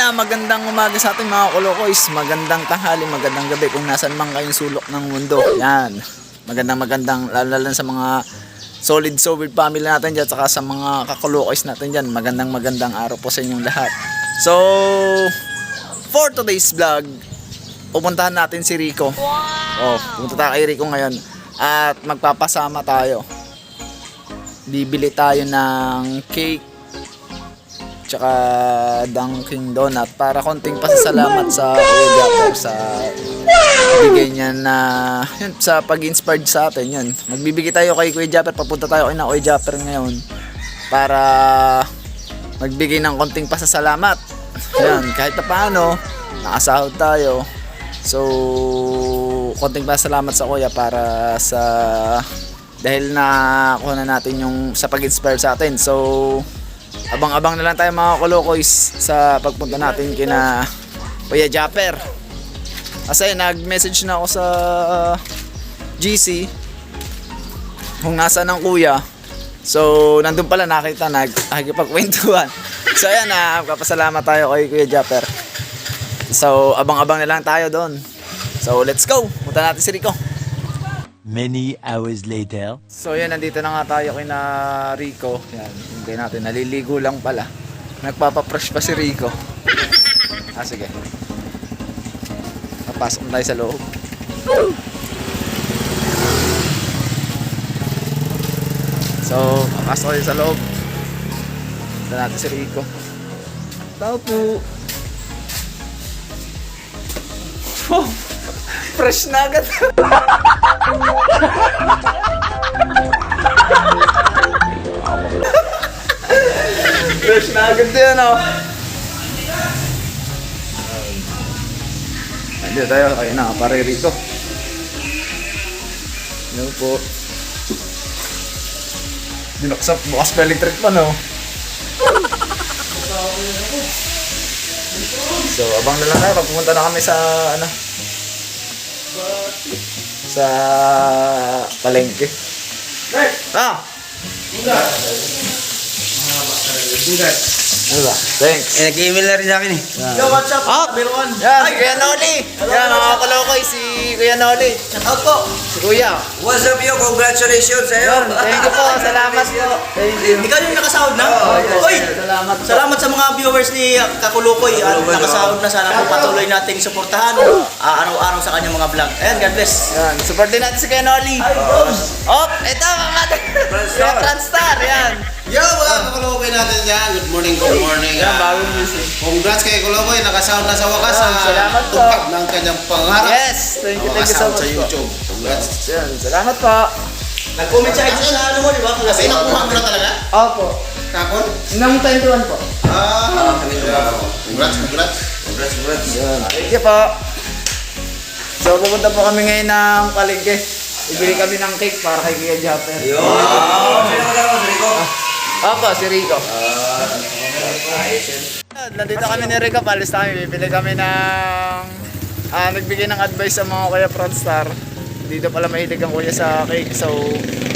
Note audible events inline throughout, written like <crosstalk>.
Na, magandang umaga sa ating mga kolokoys. Magandang tanghali, magandang gabi kung nasan man kayong sulok ng mundo. Yan. Magandang magandang, lalo sa mga solid solid family natin dyan, saka sa mga kakolokoys natin dyan. Magandang magandang araw po sa inyong lahat. So, for today's vlog, pupuntahan natin si Rico. Oh, pupunta tayo kay Rico ngayon. At magpapasama tayo. Bibili tayo ng cake tsaka Dunkin Donut para konting pasasalamat sa Kuya Japper sa bigay niya na yun, sa pag-inspired sa atin yun. Magbibigay tayo kay Kuya Japper, papunta tayo kay na Kuya Japper ngayon para magbigay ng konting pasasalamat. Yan, kahit pa paano, nakasahod tayo. So, konting pasalamat sa Kuya para sa dahil na kuha na natin yung sa pag-inspire sa atin. So, abang-abang na lang tayo mga kolokoys sa pagpunta natin kina Kuya Japper. Kasi nag-message na ako sa GC kung nasa ng kuya. So, nandun pala nakita, nag nagkipagkwentuhan. <laughs> So, ayan na, papasalamat tayo kay Kuya Japper. So, abang-abang na lang tayo doon. So, let's go! Punta natin si Rico. Many hours later. So yan, nandito na nga tayo kay na Rico. Yan, hindi natin, naliligo lang pala. Nagpapapresh pa si Rico. Ah, sige. Papasok na tayo sa loob. So, papasok tayo sa loob. Ito natin si Rico. Tao po. Oh, fresh na agad. <laughs> Fresh na agad yan, oh. Nandiyo tayo, kayo na, pare rito. Ano po? Dinaksak, bukas pa electric pa, no? So, abang na lang tayo pag pumunta na kami sa, ano, sa palengke. Ah! Ano ba? Thanks. Eh, nag-email na rin sa akin eh. Yo, what's up? Up! Yan, si Kuya Noli. Yan, mga kalokoy, si Kuya Noli. Shout out po. Si Kuya. What's up yo? Congratulations sa iyo. Yan, thank you po. Salamat po. Thank you. Ikaw yung nakasahod na? yes, Oy! Salamat po. Salamat sa mga viewers ni Kakulukoy. At nakasahod na sana po patuloy nating suportahan ah, araw-araw sa kanyang mga vlog. Ayan, God bless. Yan, support din natin si Kuya Noli. Oh, ito mga Kuya Transtar. Yan. Yo, mga kakulukoy natin dyan. Good morning, good morning. Yan, Ah, bagong music. Congrats kay Kulukoy, nakasahod na sa wakas sa salamat po. tupad ng kanyang pangarap. Yes, thank you, thank you so much sa. YouTube. Congrats. Yan, salamat po. Nag-comment sa IG sa ano mo, di ba? Kasi nakuha mo na talaga? Opo. Kapon? Nang 21 po. Ah, congrats, congrats. Congrats, congrats. Yan. Thank you po. So, pupunta po kami ngayon ng palengke. Ibili kami ng cake para kay Kuya Japper. Yo. Sino ka daw, Rico? Opo, si Rico. Nandito kami ni Rico, palis kami. Bibili kami ng... Ah, nagbigay ng advice sa mga Kuya Frontstar. Dito pala mahilig ang kuya sa cake. So,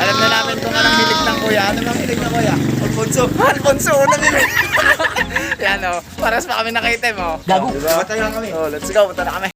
alam na namin kung anong hilig ng kuya. Ano bang hilig ng kuya? Alfonso. <laughs> Alfonso, unang <laughs> hilig. Yan o. Paras pa kami nakaitim o. Gago. Diba? kami. Oh, let's go. Punta na kami.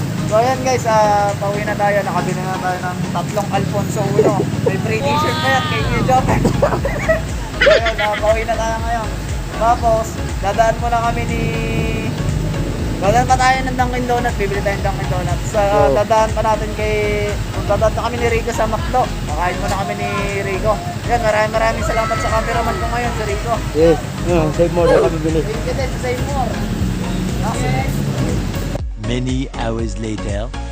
So ayan guys, ah pauwi na tayo. Nakabili na tayo ng tatlong Alfonso Uno. May free t-shirt pa yan kay Kuya. Ayun, ah, pauwi na tayo ngayon. Tapos, dadaan muna kami ni... Dadaan pa tayo ng Dunkin Donut. Bibili tayo ng Dunkin Donut. Sa dadaan pa natin kay... Dadaan pa kami ni Rico sa McDo. Kakain muna kami ni Rico. Yan, maraming maraming salamat sa cameraman ko ngayon, si Rico. Yes. Uh, save more na kami bili. Thank you din sa Save More. Okay. Many hours later.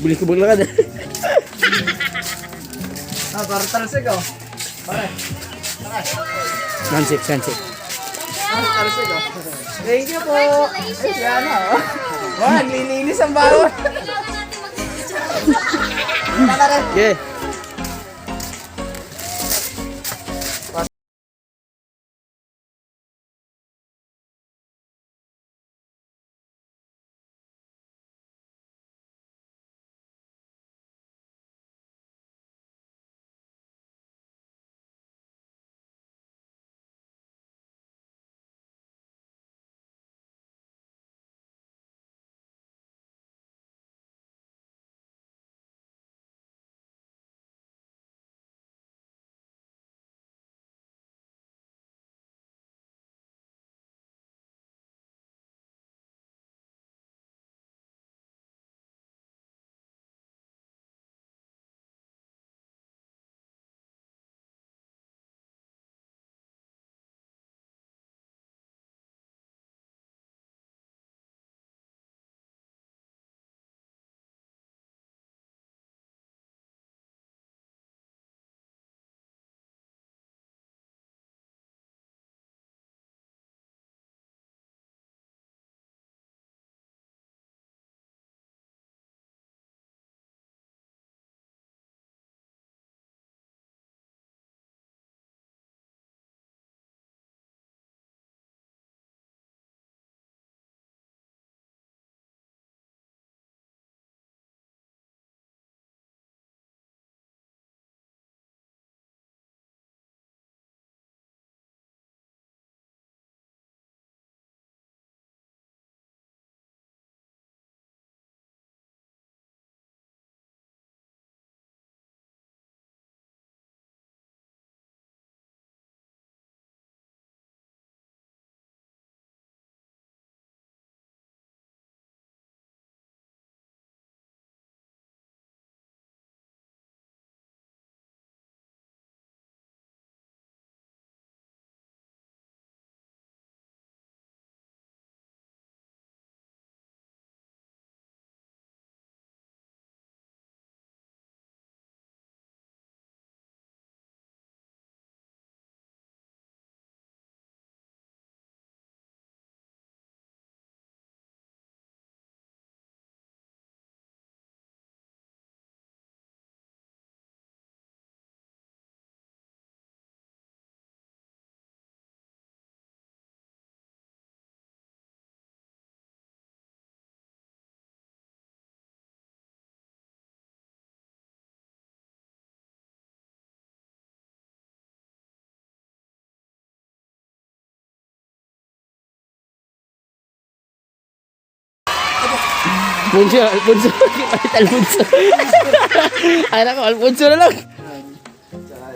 Bili ko baglakad. Ah, para talsik oh. Pare. Handshake, handshake. Ah, talsik oh. Thank you po. Ay, siya na oh. Wow, lilinis ang bawon. Okay. Alfonso, Alfonso. Palit <laughs> Alfonso. Ay nako, Alfonso na lang.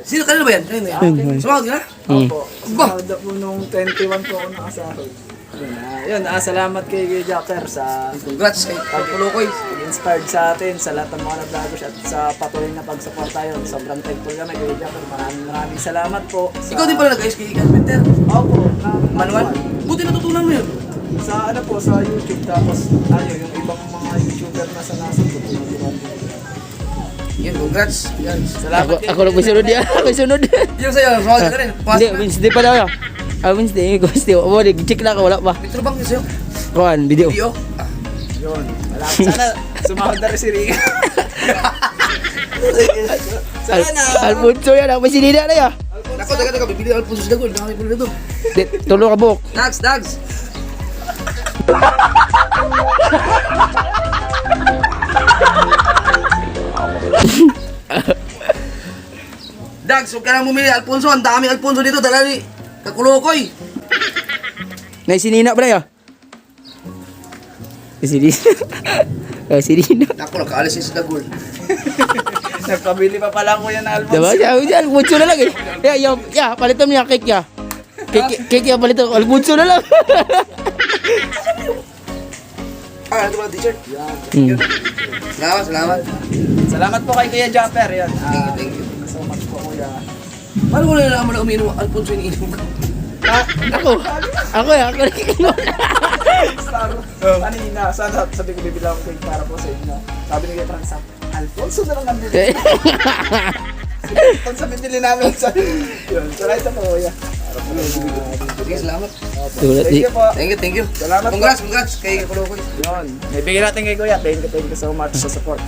Sino kanina ba yan? Kanina yan. Sumawag ka na? Opo. Sumada po nung 21 po ako nakasahod. Yun, ah, yun ah, salamat kay Kuya Jacker sa Congrats kay Kakulokoy. inspired sa atin, sa lahat ng mga nag-vloggers at sa patuloy na pagsuporta yun. Sobrang thankful kami kay Jacker. Maraming maraming salamat po. Sa, Ikaw din pala nag-ayos kay Carpenter. Opo. na- Manual? Buti natutunan mo yun. Sa ano po, sa YouTube. Tapos, ano, yung ibang mga YouTuber na sa nasa tutulungan ko. Yun, congrats. Yan. Salamat Ako, ako lang may sunod yan. Ako <laughs> may sunod. Yung sa'yo, <laughs> sumawag ka rin. Hindi, na. Wednesday pa daw yan. Ah, Wednesday. <laughs> Wednesday. O, di, check na ako. Wala pa. Dito bang yung sa'yo? Kuhan, video. Video? Ah, Yun. Sana sumahod na rin si Rica. Al Sana. Alfonso yan. Ako may sinida na yan. Nako, taga, taga. Bibili ako Alfonso Dagol. Nakakay pala dito. Di- Tulo ka buhok. Dags, Dags. Dags, huwag ka nang bumili. Alfonso, ang dami Alfonso dito. Dala ni Kakulokoy. May sinina pa na <laughs> yan. May sinina. May sinina. Nako, nakaalis yun sa Dagol. <laughs> Nagpabili pa pala ko yan na Alfonso. Diba? Siya, siya, Alfonso na lang eh. Ya, ya, ya, palitan mo yung cake ya. Cake, cake ya, palitan. Alfonso na lang. <laughs> Ah, ito pala t-shirt. Hmm. Salamat, salamat. Salamat po kay Kuya Jumper. Yan. Thank you, Ah, thank you. so much po Kuya. Paano ko nalalaman na umiinom Alfonso yung iniinom ko? Ah, ako. Ako ya, ako nakikinom na. Star. Kanina, sana sabi ko bibila ko cake para po sa inyo. Sabi ni Kuya Frank, Alfonso na lang ang bibili. <laughs> Pag sabi nili namin sa... Yun, so ito po Kuya. Na Sige, salamat. Tulad Thank ni. you po. Thank you, thank you. Salamat po. Congrats, congrats kay Kakulokoy. Yun. Ibigay natin kay Kuya. Thank you, thank you so much sa support.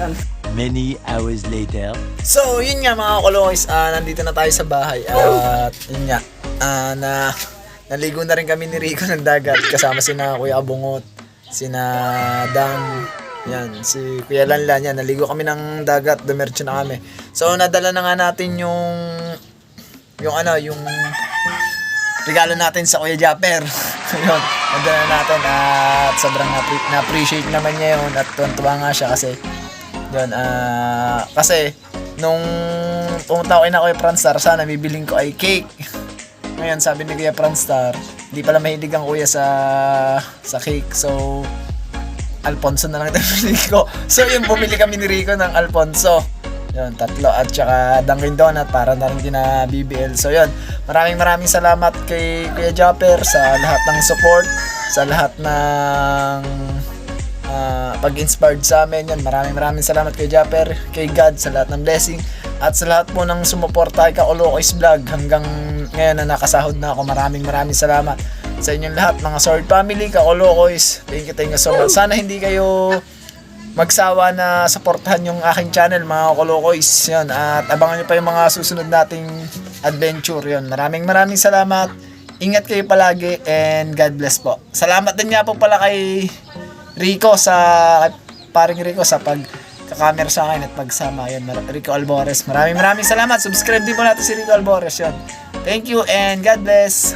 Yan. Many hours later. So, yun nga mga koloys, ah, nandito na tayo sa bahay at yun nga, ah, na naligo na rin kami ni Rico ng dagat kasama sina Kuya Abungot, sina Dang, yan, si Kuya Lanlan, yan, naligo kami ng dagat, dumercho na kami. So, nadala na nga natin yung, yung ano, yung regalo natin sa Kuya Japper. <laughs> yun, nadala natin at sobrang na- na-appreciate naman niya yun at tuwan-tuwa nga siya kasi yun, ah, kasi, nung pumunta ko na Kuya Franstar, sana bibiling ko ay cake. <laughs> Ngayon, sabi ni Kuya Franstar, di pala mahilig ang kuya sa sa cake. So, Alfonso na lang <laughs> ito ko. So, yun, bumili kami ni Rico ng Alfonso. Yun, tatlo. At saka Dunkin Donut para na rin kina BBL. So, yun. Maraming maraming salamat kay Kuya Japper sa lahat ng support, sa lahat ng ah, pag-inspired sa amin. Yan, maraming maraming salamat kay Japper, kay God sa lahat ng blessing at sa lahat po ng sumuporta kay Olokoys Vlog hanggang ngayon na nakasahod na ako. Maraming maraming salamat sa inyong lahat, mga Sword Family, ka Olokoys. Thank you, thank you so much. Sana hindi kayo magsawa na supportahan yung aking channel mga Kolokoys. Yan. At abangan nyo pa yung mga susunod nating adventure. Yan. Maraming maraming salamat. Ingat kayo palagi and God bless po. Salamat din nga po pala kay Rico sa paring Rico sa pag kakamera sa akin at pagsama yan Rico Albores maraming maraming salamat subscribe din po natin si Rico Albores yun thank you and God bless